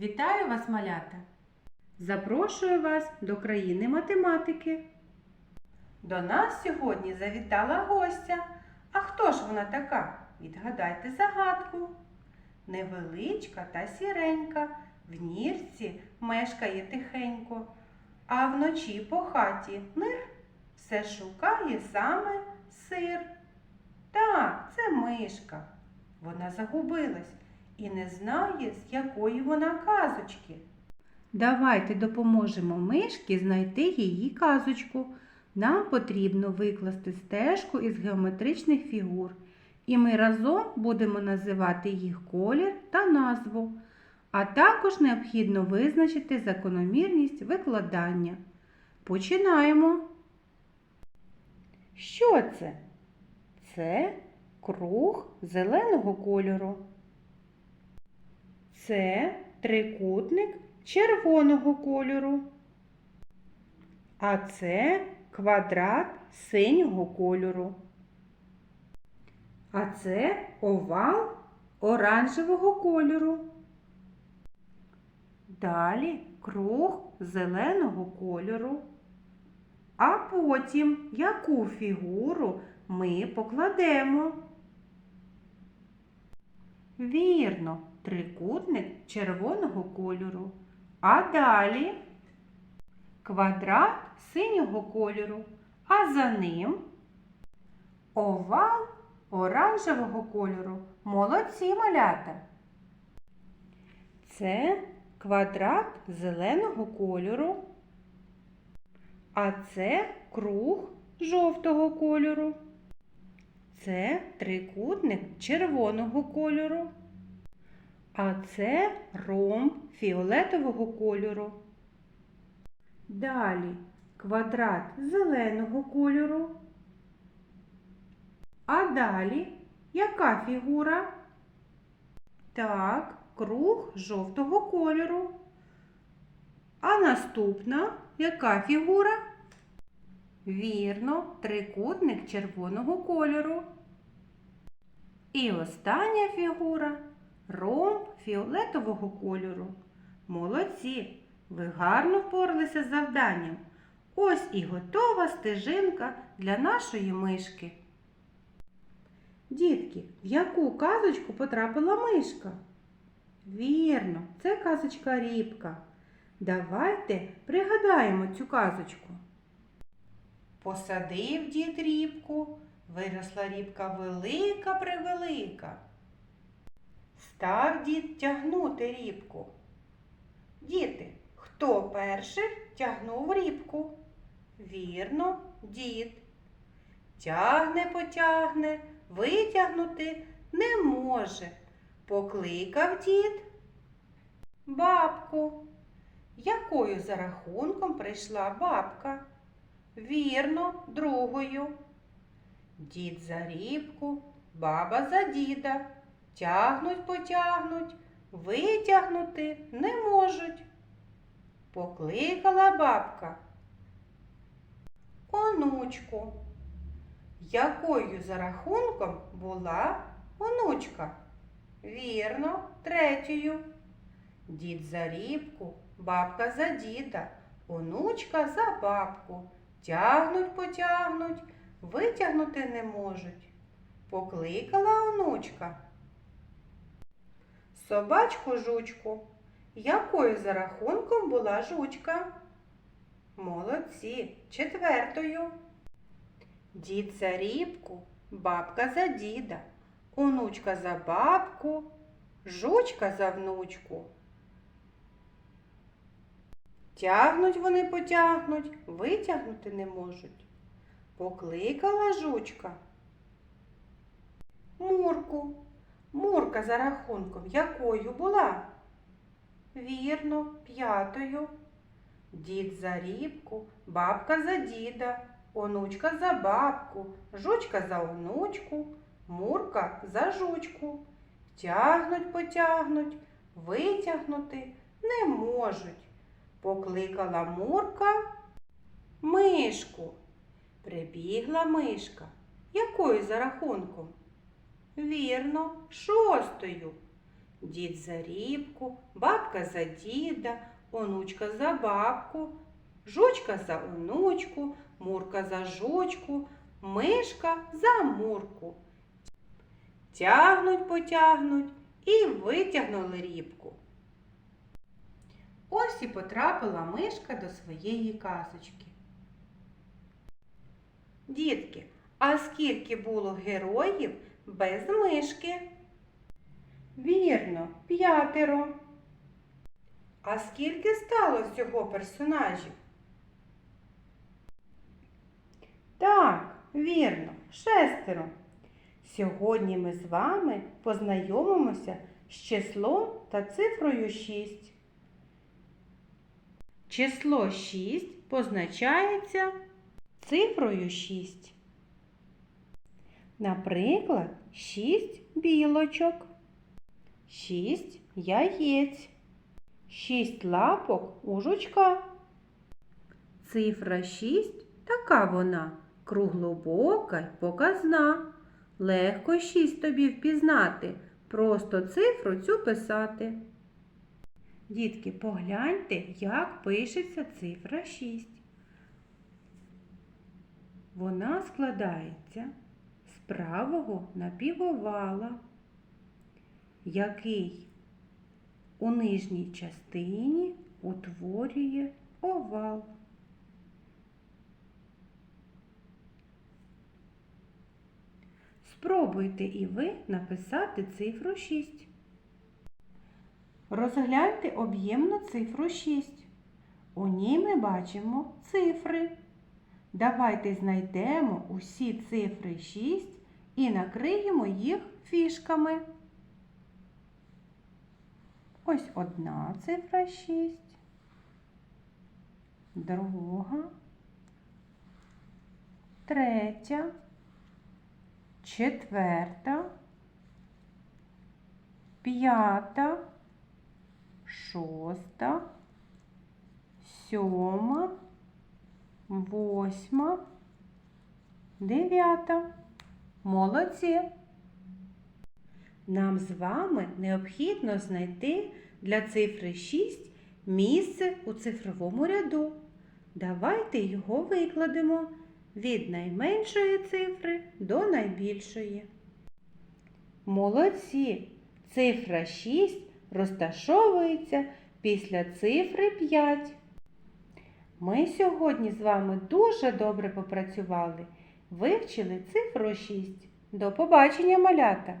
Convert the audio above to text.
Вітаю вас, малята! Запрошую вас до країни математики. До нас сьогодні завітала гостя. А хто ж вона така? Відгадайте загадку. Невеличка та сіренька, в нірці мешкає тихенько, а вночі по хаті нир все шукає саме сир. Так, це мишка. Вона загубилась і не знає, з якої вона казочки. Давайте допоможемо мишці знайти її казочку. Нам потрібно викласти стежку із геометричних фігур, і ми разом будемо називати їх колір та назву. А також необхідно визначити закономірність викладання. Починаємо. Що це? Це круг зеленого кольору. Це трикутник червоного кольору. А це квадрат синього кольору. А це овал оранжевого кольору. Далі круг зеленого кольору. А потім яку фігуру ми покладемо? Вірно, трикутник червоного кольору. А далі квадрат синього кольору, а за ним овал оранжевого кольору. Молодці малята. Це квадрат зеленого кольору, а це круг жовтого кольору. Це трикутник червоного кольору. А це ромб фіолетового кольору. Далі квадрат зеленого кольору. А далі яка фігура? Так, круг жовтого кольору. А наступна яка фігура? Вірно, трикутник червоного кольору. І остання фігура ромб фіолетового кольору. Молодці! Ви гарно впоралися з завданням. Ось і готова стежинка для нашої мишки. Дітки, в яку казочку потрапила мишка? Вірно, це казочка Рібка. Давайте пригадаємо цю казочку. Посадив дід рібку, виросла рібка велика превелика. Став дід тягнути рібку. Діти, хто перший тягнув рібку? Вірно, дід. Тягне, потягне, витягнути не може. Покликав дід бабку. Якою за рахунком прийшла бабка? Вірно, другою. Дід за рібку, баба за діда. Тягнуть, потягнуть, витягнути не можуть. Покликала бабка. Онучку. Якою за рахунком була онучка? Вірно, третьою. Дід за рібку, бабка за діда, онучка за бабку. Тягнуть, потягнуть, витягнути не можуть. Покликала онучка. Собачку жучку. Якою за рахунком була жучка? Молодці, четвертою. Дід за рібку, бабка за діда, онучка за бабку, жучка за внучку. Тягнуть вони потягнуть, витягнути не можуть. Покликала жучка. Мурку. Мурка за рахунком якою була? Вірно, п'ятою. Дід за рібку, бабка за діда, онучка за бабку, жучка за онучку, мурка за жучку. Тягнуть, потягнуть, витягнути не можуть. Покликала Мурка мишку. Прибігла мишка. Якою за рахунком? Вірно, шостою. Дід за рібку, бабка за діда, онучка за бабку, жучка за онучку, мурка за жучку, мишка за мурку. Тягнуть, потягнуть і витягнули рібку. Ось і потрапила мишка до своєї казочки. Дітки, а скільки було героїв без мишки? Вірно, п'ятеро. А скільки стало всього персонажів? Так, вірно, шестеро. Сьогодні ми з вами познайомимося з числом та цифрою 6. Число 6 позначається цифрою 6. Наприклад, 6 білочок, 6 яєць, 6 лапок у жучка. Цифра 6 така вона, круглобока й показна. Легко шість тобі впізнати, просто цифру цю писати. Дітки, погляньте, як пишеться цифра 6. Вона складається правого напівовала, який у нижній частині утворює овал. Спробуйте і ви написати цифру 6. Розгляньте об'ємну цифру 6. У ній ми бачимо цифри. Давайте знайдемо усі цифри 6 і накриємо їх фішками. Ось одна цифра 6, друга, третя. Четверта, п'ята, шоста, сьома, восьма, дев'ята. Молодці! Нам з вами необхідно знайти для цифри 6 місце у цифровому ряду. Давайте його викладемо від найменшої цифри до найбільшої. Молодці! Цифра 6 розташовується після цифри 5. Ми сьогодні з вами дуже добре попрацювали. Вивчили цифру 6. До побачення, малята!